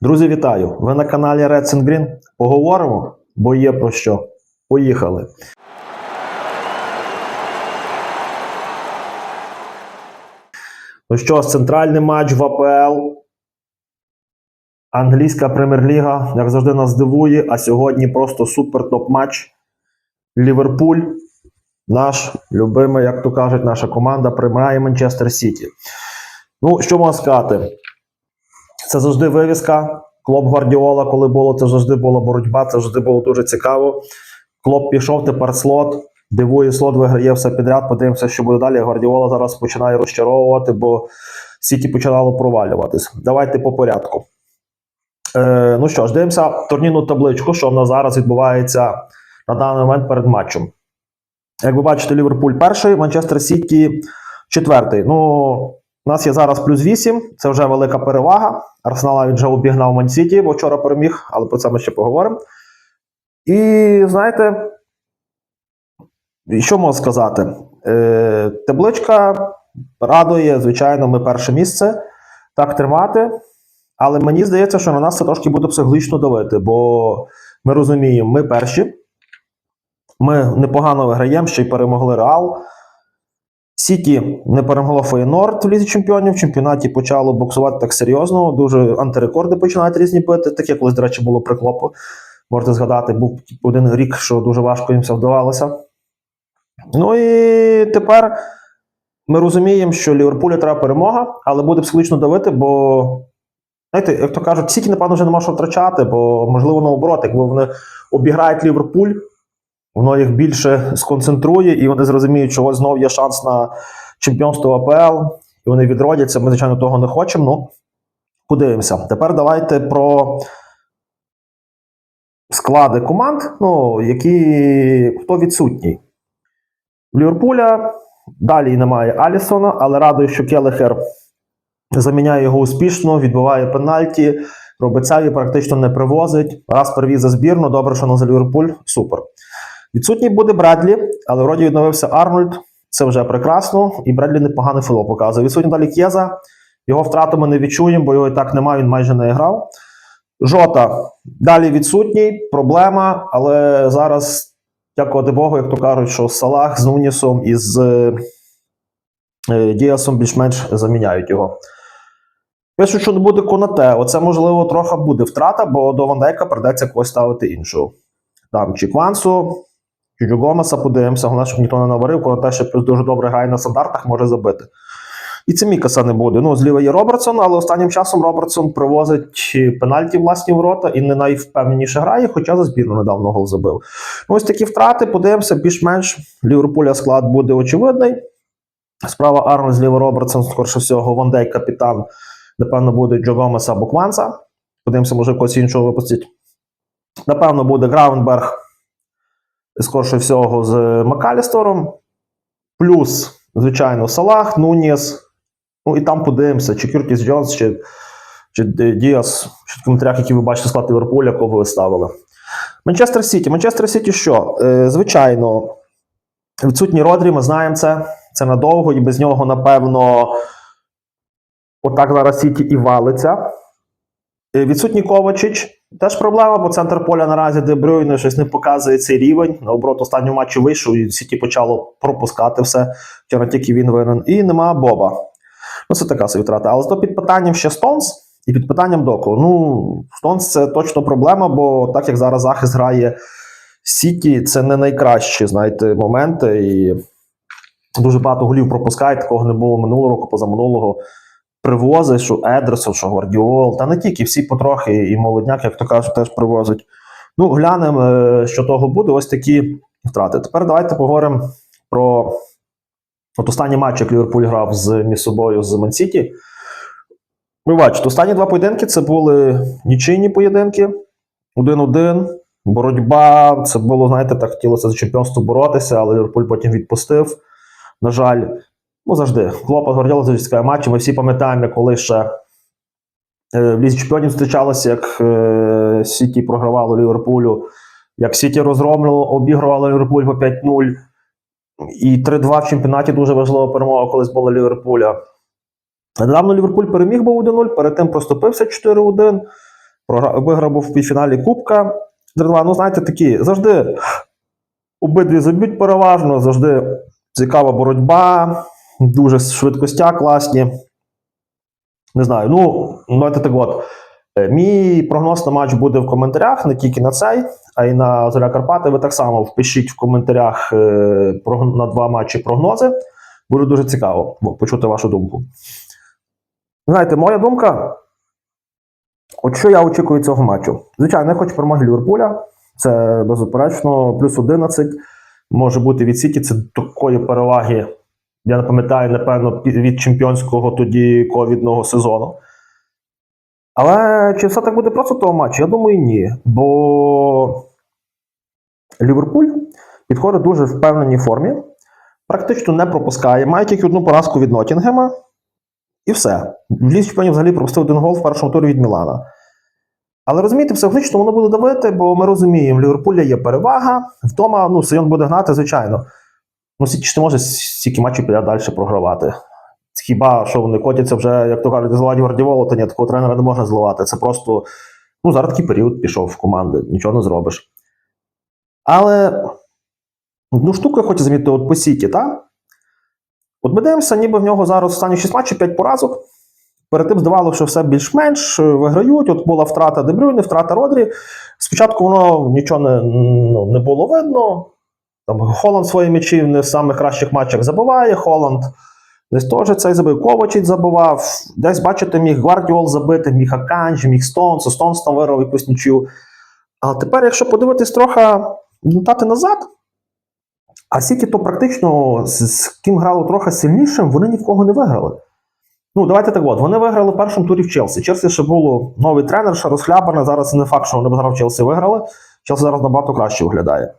Друзі, вітаю! Ви на каналі Red and Green. Поговоримо, бо є про що. Поїхали. Ну що ж, центральний матч в АПЛ. Англійська прем'єр-ліга, як завжди, нас дивує, а сьогодні просто супер топ-матч. Ліверпуль, наш любимий, як то кажуть, наша команда приймає Манчестер Сіті. Ну, що можна сказати? Це завжди вивіска. Клоп Гвардіола, коли було, це завжди була боротьба, це завжди було дуже цікаво. Клоп пішов, тепер слот. Дивує слот, виграє все підряд. Подивимося, що буде далі. Гвардіола зараз починає розчаровувати, бо Сіті починало провалюватись. Давайте по порядку. Е, ну що ж, дивимося турнірну табличку, що в нас зараз відбувається на даний момент перед матчем. Як ви бачите, Ліверпуль перший, Манчестер Сіті четвертий. Ну, у нас є зараз плюс 8, це вже велика перевага. Арсенал навіть вже обігнав Ман-Сіті, бо вчора переміг, але про це ми ще поговоримо. І знаєте, що можу сказати? Е, табличка радує, звичайно, ми перше місце. Так тримати. Але мені здається, що на нас це трошки буде психологічно давити, бо ми розуміємо, ми перші. Ми непогано виграємо, ще й перемогли Реал. Сіті не перемогло Фейнорд в лізі чемпіонів. В чемпіонаті почало боксувати так серйозно. Дуже антирекорди починають різні бити. Таке колись, до речі, було приклопу. Можете згадати, був один рік, що дуже важко їм все вдавалося. Ну і тепер ми розуміємо, що Ліверпулю треба перемога, але буде психологічно давити, бо, знаєте, як то кажуть, Сіті, напевно, вже нема що втрачати, бо, можливо, наоборот, якби вони обіграють Ліверпуль, воно їх більше сконцентрує, і вони зрозуміють, що ось знов є шанс на чемпіонство АПЛ, і вони відродяться. Ми, звичайно, того не хочемо. Ну, подивимося. Тепер давайте про склади команд, ну, які хто відсутній. В Ліверпуля далі немає Алісона, але радує, що Келехер заміняє його успішно, відбиває пенальті, робицеві практично не привозить. Раз привіз за збірну, добре, що на за Ліверпуль, супер. Відсутній буде Бредлі, але вроді відновився Арнольд. Це вже прекрасно, і Бредлі непоганий футбол показує. Відсутній далі Кєза. Його втрату ми не відчуємо, бо його і так немає, він майже не грав. Жота далі відсутній, проблема, але зараз, дякувати Богу, як то кажуть, що Салах з Нунісом і з е, Діасом більш-менш заміняють його. Пишуть, що не буде Конате. Оце, можливо, трохи буде втрата, бо до Вандейка придеться когось ставити іншого. Там чи Квансу, чи Гомеса подивимося, головне, щоб ніхто не наварив, Конате ще плюс дуже добре грає на стандартах, може забити. І це Мікаса не буде. Ну, зліва є Робертсон, але останнім часом Робертсон привозить пенальті власні ворота і не найвпевненіше грає, хоча за збірну недавно гол забив. Ну, ось такі втрати, подивимося, більш-менш Ліверпуля склад буде очевидний. Справа Арнольд, зліва Робертсон, скорше всього, Вандей капітан. Напевно, буде Джо Гомес або Кванса. Подивимося, може когось іншого випустять. Напевно, буде Гравенберг, скорше всього, з Макалістором. Плюс, звичайно, Салах, Нуніс. Ну і там подивимося, чи Кюртіс Джонс, чи, чи Діас, чи в коментарях, які ви бачите склад Ліверпуля, кого ви ставили. Манчестер Сіті. Манчестер Сіті що? Е, звичайно, відсутній Родрі, ми знаємо це. Це надовго, і без нього, напевно, отак зараз Сіті і валиться. Е, Відсутній Ковачич. Теж проблема, бо центр поля наразі Дебрюйне щось не показує цей рівень. Наоборот, останньому матчі вийшов і Сіті почало пропускати все. Вчора тільки він винен. І нема Боба. Ну, це така собі втрата. Але зато під питанням ще Стонс і під питанням Доку. Ну, Стонс це точно проблема, бо так як зараз захист грає Сіті, це не найкращі, знаєте, моменти. І дуже багато голів пропускають, такого не було минулого року, позаминулого. Привозить, що Едерсон, що Гвардіол, та не тільки всі потрохи, і молодняк, як то кажуть, теж привозять. Ну, глянемо, е, що того буде. Ось такі втрати. Тепер давайте поговоримо про от останній матч, як Ліверпуль грав з між собою з Мансіті. Ви бачите, останні два поєдинки це були нічийні поєдинки. Один-один. Боротьба. Це було, знаєте, так хотілося за чемпіонство боротися, але Ліверпуль потім відпустив. На жаль, ну завжди. Клопа Гвардіола завжди цікаві матчі. Ми всі пам'ятаємо, коли ще е, в Лізі чемпіонів зустрічалося, як е, Сіті програвало Ліверпулю, як Сіті розгромлювало, обігрувало Ліверпуль по 5-0. І 3-2 в чемпіонаті дуже важлива перемога колись була Ліверпуля. Недавно Ліверпуль переміг був 1-0, перед тим проступився 4-1. виграв був в півфіналі Кубка. 3-2. Ну, знаєте, такі завжди обидві заб'ють переважно, завжди цікава боротьба, дуже швидкостя класні. Не знаю, ну, давайте так от. Е, Мій прогноз на матч буде в коментарях, не тільки на цей, а й на Зоря Карпати. Ви так само впишіть в коментарях е, на два матчі прогнози. Буде дуже цікаво почути вашу думку. Знаєте, моя думка. От що я очікую цього матчу? Звичайно, я хочу перемоги Ліверпуля. Це беззаперечно, плюс 11 може бути від Сіті. Це такої переваги. Я не пам'ятаю, напевно, від чемпіонського тоді ковідного сезону. Але чи все так буде просто того матчу? Я думаю, ні. Бо Ліверпуль підходить дуже в впевненій формі, практично не пропускає, має тільки одну поразку від Ноттінгема, і все. Лізі чемпіонів взагалі пропустив один гол в першому турі від Мілана. Але розумієте, психологічно воно буде давити, бо ми розуміємо, в Ліверпуля є перевага. Вдома ну, Сейон буде гнати, звичайно. Ну, ж не може стільки матчів підряд далі програвати. Хіба що вони котяться вже, як то кажуть, зливати Гвардіолу, то ні, такого тренера не можна зливати. Це просто ну, зараз такий період пішов в команди, нічого не зробиш. Але одну штуку я хочу замітити от по Сіті, так? От ми дивимося, ніби в нього зараз останні 6 матчів 5 поразок. Перед тим здавалося, що все більш-менш е, виграють. От була втрата Дебрюйни, втрата Родрі. Спочатку воно нічого не, ну, не було видно. Там Холланд свої м'ячі не в самих кращих матчах забиває. Холланд десь теж цей забив. Ковачить забивав. Десь, бачите, міг Гвардіол забити, міг Аканджі, міг Стоунс. Стоунс там виграв якусь нічю. А тепер, якщо подивитись трохи результати назад, а Сіті то практично з, з ким грало трохи сильнішим, вони ні в кого не виграли. Ну, давайте так от. Вони виграли в першому турі в Челсі. Челсі ще було новий тренер, ще розхлябане. Зараз не факт, що вони зараз в Челсі виграли. Челсі зараз набагато краще виглядає.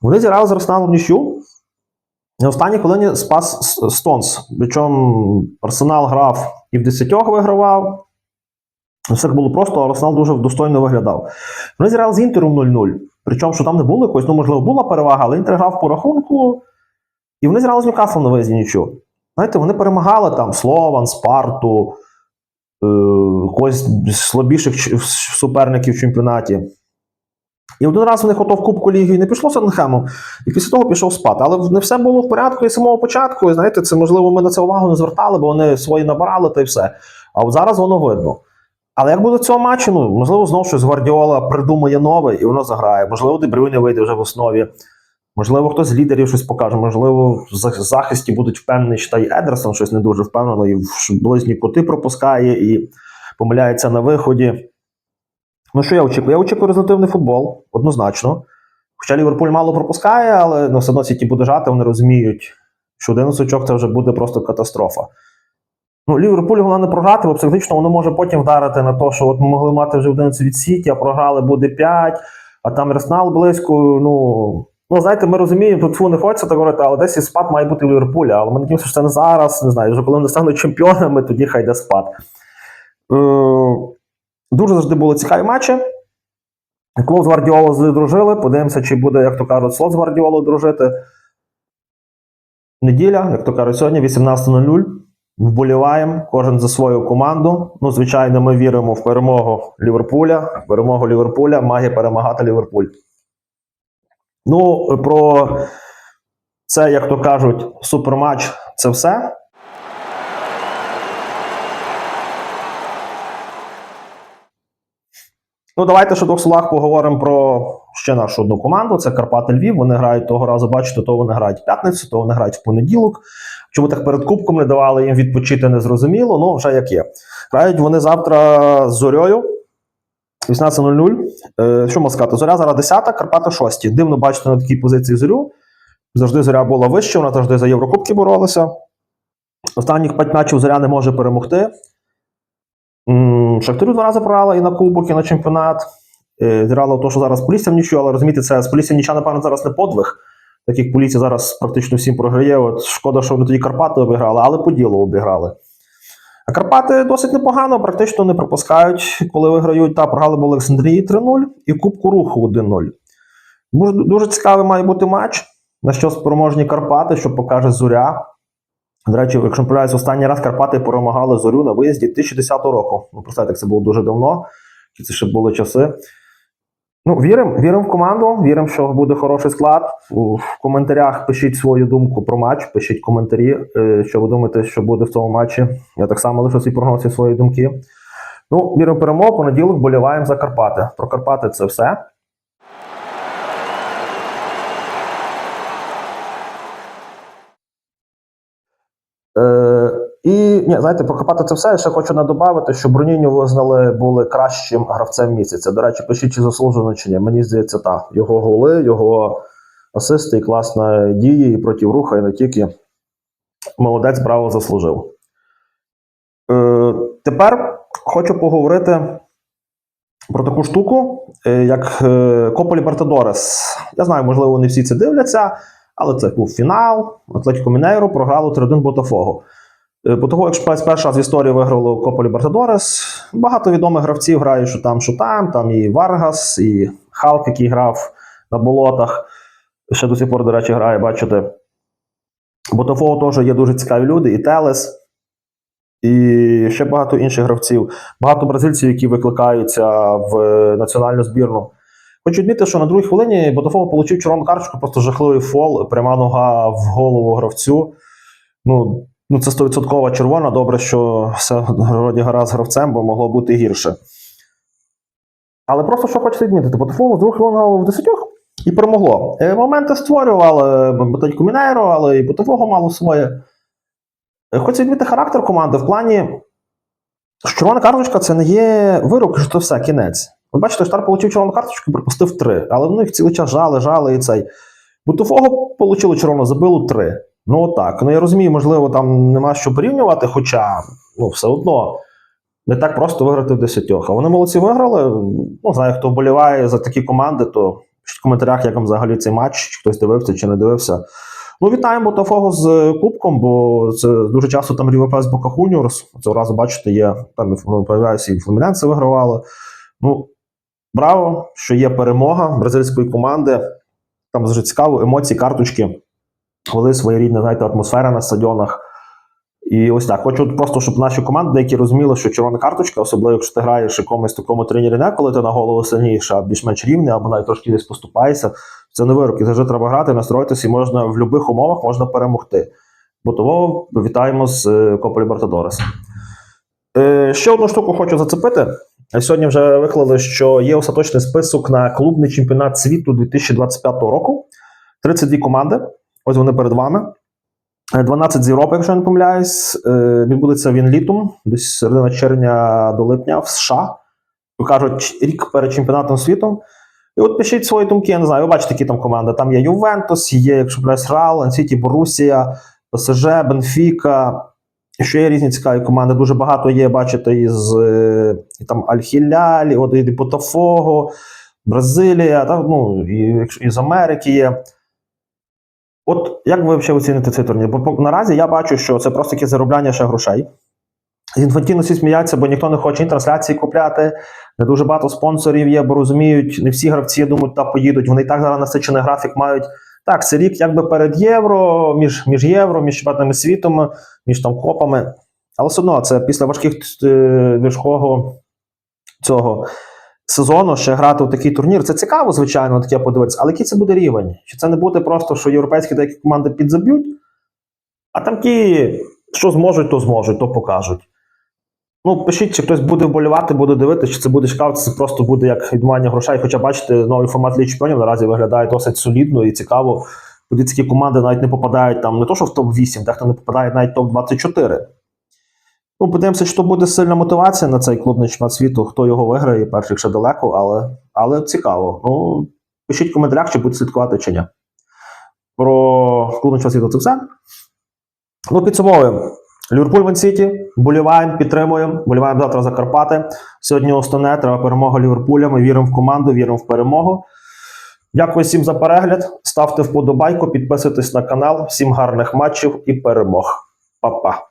Вони зіграли з Арсеналом нічю. І останній хвилині спас Стонс. Причому Арсенал грав і в 10 вигравав. Все було просто, а Арсенал дуже достойно виглядав. Вони зіграли з Інтером 0-0. Причому, що там не було якоїсь, ну, можливо, була перевага, але Інтер грав по рахунку. І вони зіграли з Ньюкаслом на виїзді нічого. Знаєте, вони перемагали там Слован, Спарту, е, когось слабіших суперників в чемпіонаті. І один раз у них ото в Кубку Ліги не пішло Сенхему, і після того пішов спати. Але не все було в порядку і самого початку. І знаєте, це можливо ми на це увагу не звертали, бо вони свої набирали та й все. А от зараз воно видно. Але як буде цього матчу, ну можливо, знову щось Гвардіола придумає нове і воно заграє. Можливо, Дебрюйне вийде вже в основі. Можливо, хтось з лідерів щось покаже. Можливо, в захисті будуть впевнені, що та й Едерсон щось не дуже впевнено, і в близьні кути пропускає, і помиляється на виході. Ну, що я очікую? Я очікую результативний футбол, однозначно. Хоча Ліверпуль мало пропускає, але ну, все одно Сіті буде жати, вони розуміють, що 11 очок це вже буде просто катастрофа. Ну, Ліверпуль головне не програти, бо психологічно воно може потім вдарити на те, що от ми могли мати вже 11 від Сіті, а програли буде 5, а там Арсенал близько. Ну, ну знаєте, ми розуміємо, тут фу не хочеться так говорити, але десь і спад має бути в Ліверпулі. Але ми надіємося, що це не зараз, не знаю, вже коли вони стануть чемпіонами, тоді хай йде спад. Е, дуже завжди були цікаві матчі. Клоп з Гвардіоло здружили. Подивимося, чи буде, як то кажуть, слот з Гвардіоло дружити. Неділя, як то кажуть, сьогодні 18.00. Вболіваємо кожен за свою команду. Ну, звичайно, ми віримо в перемогу Ліверпуля. Перемогу Ліверпуля має перемагати Ліверпуль. Ну, про це, як то кажуть, суперматч це все. Ну, давайте ще в двох словах поговоримо про ще нашу одну команду. Це Карпати Львів. Вони грають того разу, бачите, то вони грають в п'ятницю, то вони грають в понеділок. Чому так перед кубком не давали їм відпочити, не зрозуміло. Ну, вже як є. Грають вони завтра з зорьою. 18.00. Е, що можна сказати? Зоря зараз 10, Карпати 6. Дивно бачити на такій позиції зорю. Завжди зоря була вища, вона завжди за Єврокубки боролася. Останніх 5 матчів зоря не може перемогти. Шахтарю два рази програла і на Кубок, і на чемпіонат. Е, Зіграла в те, що зараз Полісся в нічого, але розумієте, це з Полісся нічого, напевно, зараз не подвиг. Так як Полісся зараз практично всім програє. От шкода, що вони тоді Карпати обіграли, але по ділу обіграли. А Карпати досить непогано, практично не пропускають, коли виграють. Та програли в Олександрії 3-0 і Кубку Руху 1-0. Дуже, цікавий має бути матч, на що спроможні Карпати, що покаже Зоря. До речі, якщо помиляюсь, останній раз Карпати перемагали зорю на виїзді 2010 року. Ну, представте, це було дуже давно. Це ще були часи. Ну, віримо, віримо в команду, віримо, що буде хороший склад. В коментарях пишіть свою думку про матч, пишіть коментарі, е, що ви думаєте, що буде в цьому матчі. Я так само лишу свій прогноз і свої думки. Ну, віримо в перемогу, понеділок боліваємо за Карпати. Про Карпати це все. Е, і ні, знаєте, про Карпати це все. Я ще хочу надобавити, що Броніню визнали були кращим гравцем місяця. До речі, пишіть, чи заслужено чи ні. Мені здається, так. Його голи, його асисти і класна дії і проти руха, і не тільки. Молодець, браво заслужив. Е, тепер хочу поговорити про таку штуку, е, як е, Копа Лібертадорес. Я знаю, можливо, не всі це дивляться, але це був фінал. Атлетіко Мінейро програло 3-1 Ботафогу. Е, По того, як перший раз в історії виграло Копа Лібертадорес, багато відомих гравців грають, що там, що там. Там і Варгас, і Халк, який грав на болотах. Ще до сих пор, до речі, грає, бачите. Ботафого теж є дуже цікаві люди, і Телес, і ще багато інших гравців. Багато бразильців, які викликаються в е, національну збірну. Хочу відмітити, що на другій хвилині Ботафого отримав червону карточку, просто жахливий фол, пряма нога в голову гравцю. Ну, ну це 100% червона. Добре, що все вроді гаразд гравцем, бо могло бути гірше. Але просто що хочеться відмітити, Ботафого з хвилини грало в десятьох і перемогло. Е, Моменти створювали Баталько Мінейро, але і Ботафого мало своє. Е, Хочу відмітити характер команди в плані, що червона карточка це не є вирок, що це все, кінець. Ви бачите, Штар отримав червону карточку і припустив три, але вони їх цілий час жали, жали і цей. Бутуфого отримали червону, забило три. Ну отак. Ну я розумію, можливо, там нема що порівнювати, хоча ну, все одно не так просто виграти в десятьох. А вони молодці виграли. Ну, знаю, хто вболіває за такі команди, то в коментарях, як вам взагалі цей матч, чи хтось дивився, чи не дивився. Ну, вітаємо Ботафого з кубком, бо це дуже часто там Рівепес Бока Хуніорс. Цього разу, бачите, є там ну, появляються і Флуміненси вигравали. Ну, браво, що є перемога бразильської команди. Там дуже цікаво, емоції, карточки, коли своєрідна, знаєте, атмосфера на стадіонах. І ось так. Хочу просто, щоб наші команди, деякі розуміли, що червона карточка, особливо якщо ти граєш якомусь такому тренері, не коли ти на голову сильніше, а більш-менш рівний, або навіть трошки десь поступаєшся. Це не вирок. І завжди треба грати, настроїтися, і можна в будь-яких умовах можна перемогти. Бо того вітаємо з Копа. Е, ще одну штуку хочу зацепити. Сьогодні вже виклали, що є остаточний список на клубний чемпіонат світу 2025 року. 32 команди. Ось вони перед вами. Е, 12 з Європи, якщо я не помиляюсь. Е, Відбудеться він літом, десь середина червня до липня в США. Кажуть, рік перед чемпіонатом світу. І от пишіть свої думки, я не знаю, ви бачите, які там команди. Там є Ювентус, є, якщо Реал, Ансіті, Борусія, ПСЖ, Бенфіка. Ще є різні цікаві команди. Дуже багато є, бачите, із е, і там Аль-Хілялі, от і Ботафого, Бразилія, та, ну, і, із Америки є. От як ви взагалі оціните цей турнір? Бо наразі я бачу, що це просто таке заробляння ще грошей. З Інфантіно всі сміються, бо ніхто не хоче ні трансляції купляти. Не дуже багато спонсорів є, бо розуміють, не всі гравці думають, та поїдуть. Вони і так зараз насичений графік мають. Так, це рік якби перед євро, між, між євро, між чемпіонатами світом, між там копами. Але все одно це після важких е, важкого цього сезону ще грати у такий турнір. Це цікаво, звичайно, таке подивитися, але який це буде рівень? Чи це не буде просто, що європейські деякі команди підзаб'ють, а там ті, що зможуть, то зможуть, то покажуть. Ну, пишіть, чи хтось буде вболівати, буде дивитися, чи це буде цікаво, чи це просто буде як відмання грошей. Хоча, бачите, новий формат Ліги Чемпіонів наразі виглядає досить солідно і цікаво. Будь-які команди навіть не попадають там не то, що в топ-8, дехто не попадає навіть в топ-24. Ну, подивимося, що буде сильна мотивація на цей клубний чемпіонат світу, хто його виграє, перших ще далеко, але, але цікаво. Ну, пишіть в коментарях, чи будете слідкувати, чи ні. Про клубний чемпіонат світу це все. Ну, підсумовуємо. Ліверпуль Сіті, боліваємо, підтримуємо, боліваємо завтра за Карпати. Сьогодні основне треба перемога Ліверпуля. Ми віримо в команду, віримо в перемогу. Дякую всім за перегляд. Ставте вподобайку, підписуйтесь на канал. Всім гарних матчів і перемог. Па-па.